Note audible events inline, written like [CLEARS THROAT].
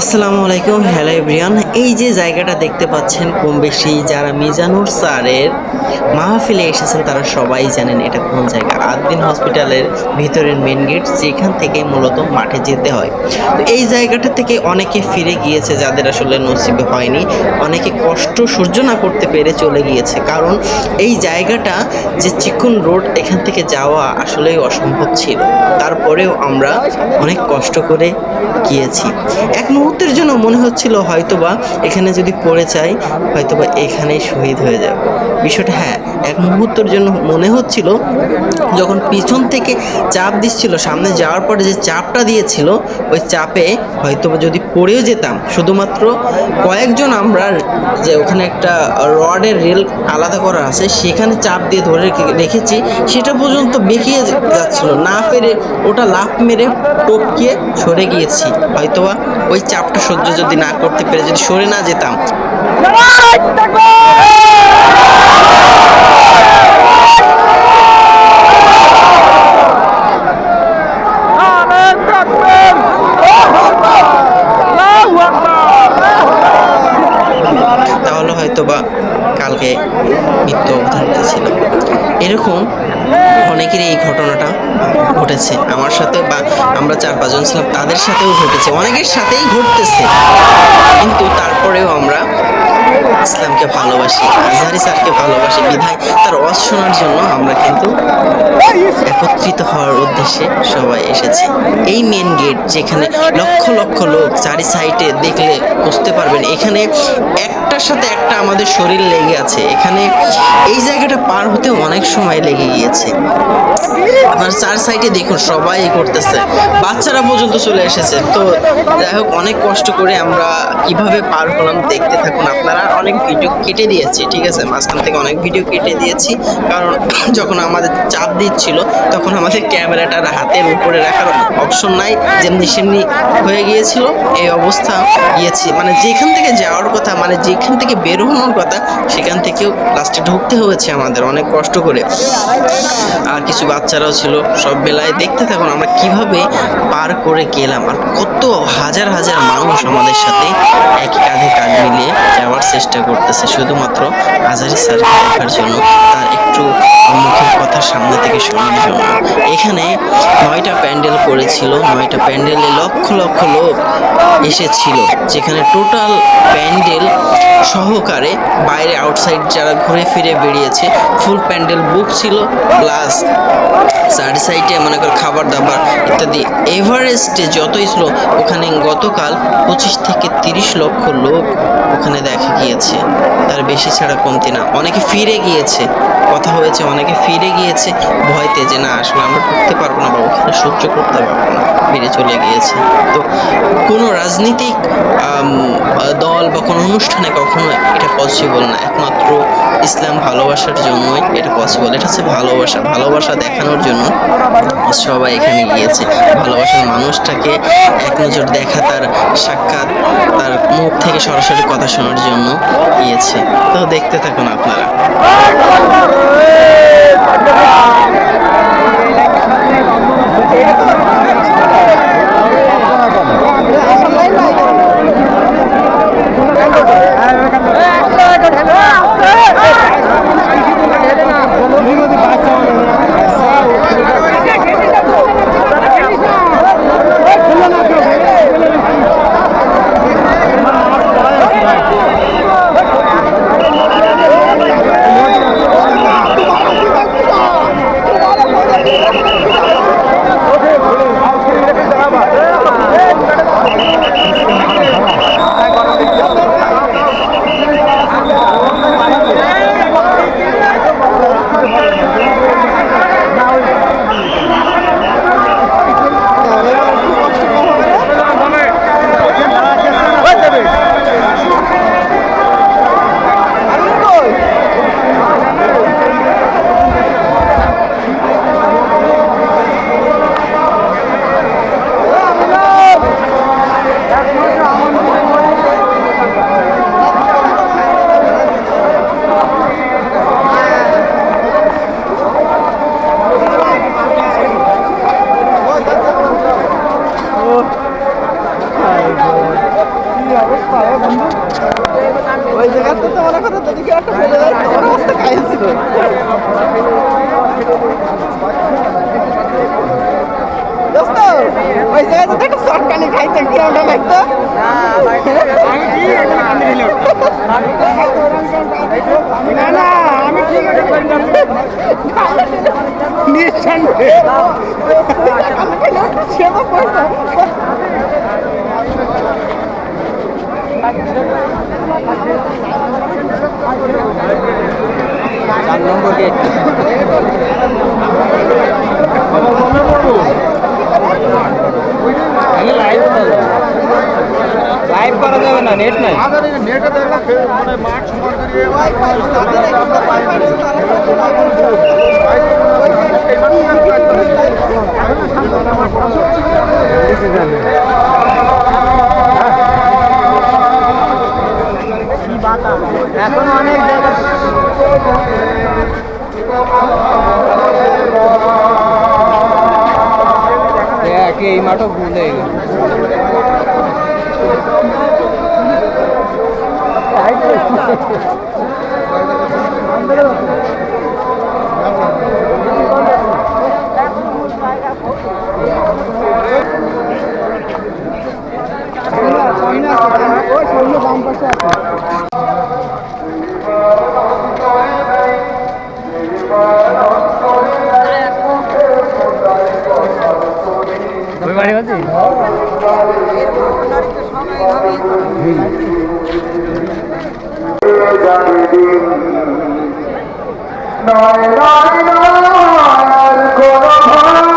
আসসালামু আলাইকুম hello everyone এই যে জায়গাটা দেখতে পাচ্ছেন কম বেশি যারা মিজানুর স্যারের মাহফিলে এসেছেন, তারা সবাই জানেন এটা কোন জায়গা। আদ্দিন হসপিটালের ভিতরের মেন গেট যেখান থেকে মূলত মাঠে যেতে হয়। তো এই জায়গাটা থেকে অনেকে ফিরে গিয়েছে যাদের আসলে নসিবে হয়নি। অনেকে কষ্ট সহ্য না করতে পেরে চলে গিয়েছে। কারণ এই জায়গাটা যে চিকুন রোড, এখান থেকে যাওয়া আসলেই অসম্ভব ছিল। তারপরেও আমরা অনেক কষ্ট করে গিয়েছি। এক মুহূর্তের জন্য মনে হচ্ছিল হয়তোবা এখানে যদি পড়ে যাই, হয়তোবা এখানেই শহীদ হয়ে যাব। বিষয়টা হ্যাঁ এক মুহূর্তের জন্য মনে হচ্ছিল, যখন পিছন থেকে চাপ দিচ্ছিল, সামনে যাওয়ার পরে যে চাপটা দিয়েছিল, ওই চাপে হয়তোবা যদি পড়েও যেতাম, শুধুমাত্র কয়েকজন আমরা যে ওখানে একটা রডের রেল আলাদা করা আছে, সেখানে চাপ দিয়ে ধরে রেখে- রেখেছি, সেটা পর্যন্ত বেঁকিয়ে যাচ্ছিল। না পেরে ওটা লাফ মেরে টপকিয়ে সরে গিয়েছি। হয়তোবা ওই চাপটা সহ্য যদি না করতে পেরে যদি সরে না যেতাম। ঘটেছে। আমার সাথে বা আমরা চার পাঁচজন ছিলাম, তাদের সাথেও ঘটেছে। অনেকের সাথেই ঘটতেছে। কিন্তু তারপরেও আমরা ইসলামকে ভালোবাসি, আজহারি স্যারকে ভালোবাসি, বিধায় তার ওয়াজ শোনার জন্য আমরা কিন্তু একত্রিত হওয়ার উদ্দেশ্যে সবাই এসেছি। এই মেন গেট যেখানে লক্ষ লক্ষ লোক চারি সাইডে দেখলে বুঝতে পারবেন, এখানে একটার সাথে একটা আমাদের শরীর লেগে আছে। এখানে এই জায়গাটা পার হতে অনেক সময় লেগে গিয়েছে। আপনার চার সাইডে দেখুন, সবাই করতেছে। বাচ্চারা পর্যন্ত চলে এসেছে। তো যাই হোক, অনেক কষ্ট করে আমরা কীভাবে পার হলাম দেখতে থাকুন। আপনারা অনেক ভিডিও কেটে দিয়েছি, ঠিক আছে? মাঝখান থেকে অনেক ভিডিও কেটে দিয়েছি। কারণ [CLEARS THROAT] যখন আমাদের চাপ দিচ্ছিল, তখন আমাদের ক্যামেরাটার হাতের উপরে রাখার অপশন নাই। যেমনি সেমনি হয়ে গিয়েছিল, এই অবস্থা গিয়েছি। মানে যেখান থেকে যাওয়ার কথা মানে যেখান থেকে বের হওয়ার কথা, সেখান থেকেও লাস্টে ঢুকতে হয়েছে আমাদের অনেক কষ্ট করে। আর কিছু বাচ্চারাও ছিল, সব বেলায় দেখতে থাকুন আমরা কীভাবে পার করে গেলাম। আর কত হাজার হাজার মানুষ আমাদের সাথে এক কাঁধে কাঁধ মিলিয়ে যাওয়ার চেষ্টা করতেছে, শুধুমাত্র হাজারি স্যারকে দেখার জন্য। তার একটু মুখের কথা সামনে থেকে শোনার জন্য এখানে নয়টা প্যান্ডেল করেছিল, নয়টা প্যান্ডেলে লক্ষ লক্ষ লোক এসেছিল, যেখানে টোটাল প্যান্ডেল সহকারে বাইরে আউটসাইড যারা ঘুরে ফিরে বেরিয়েছে, ফুল প্যান্ডেল বুক ছিল, প্লাস চার সাইডে মনে কর খাবার দাবার ইত্যাদি। এভারেস্টে যতই ছিল, ওখানে গতকাল পঁচিশ থেকে তিরিশ লক্ষ লোক ওখানে দেখা গিয়েছে। তার বেশি ছাড়া কমতি না। অনেকে ফিরে গিয়েছে। কথা হয়েছে অনেকে ফিরে গিয়েছে। ভয়তে যে, না, আসলে আমরা করতে পারব না বা ওখানে সহ্য করতে পারব না। ফিরে চলে গিয়েছে। তো কোনো রাজনীতিক দল বা কোনো অনুষ্ঠানে কখনো এটা পসিবল না। একমাত্র ইসলাম ভালোবাসার জন্যই এটা পসিবল এটা হচ্ছে ভালোবাসা। ভালোবাসা দেখানোর জন্য সবাই এখানে গিয়েছে। ভালোবাসার মানুষটাকে এক নজর দেখা, তার সাক্ষাৎ, তার মুখ থেকে সরাসরি কথা শোনার জন্য গিয়েছে। তো দেখতে থাকুন আপনারা। Amen. জায়গায় যদি একটা শর্টকানি খাইতে কি ওটা লাগতো না না, আমি ঠিক নিঃসন্দেহে। সেবা চার নম্বর গেট আমি লাইভ লাইভ করা যাবে না নেট নাই। এখন অনেক জায়গা এই মাঠও ভুল গেল ওই সামনে ওই বাড়ি বলছি নয় নয় নয় কোনো ভাই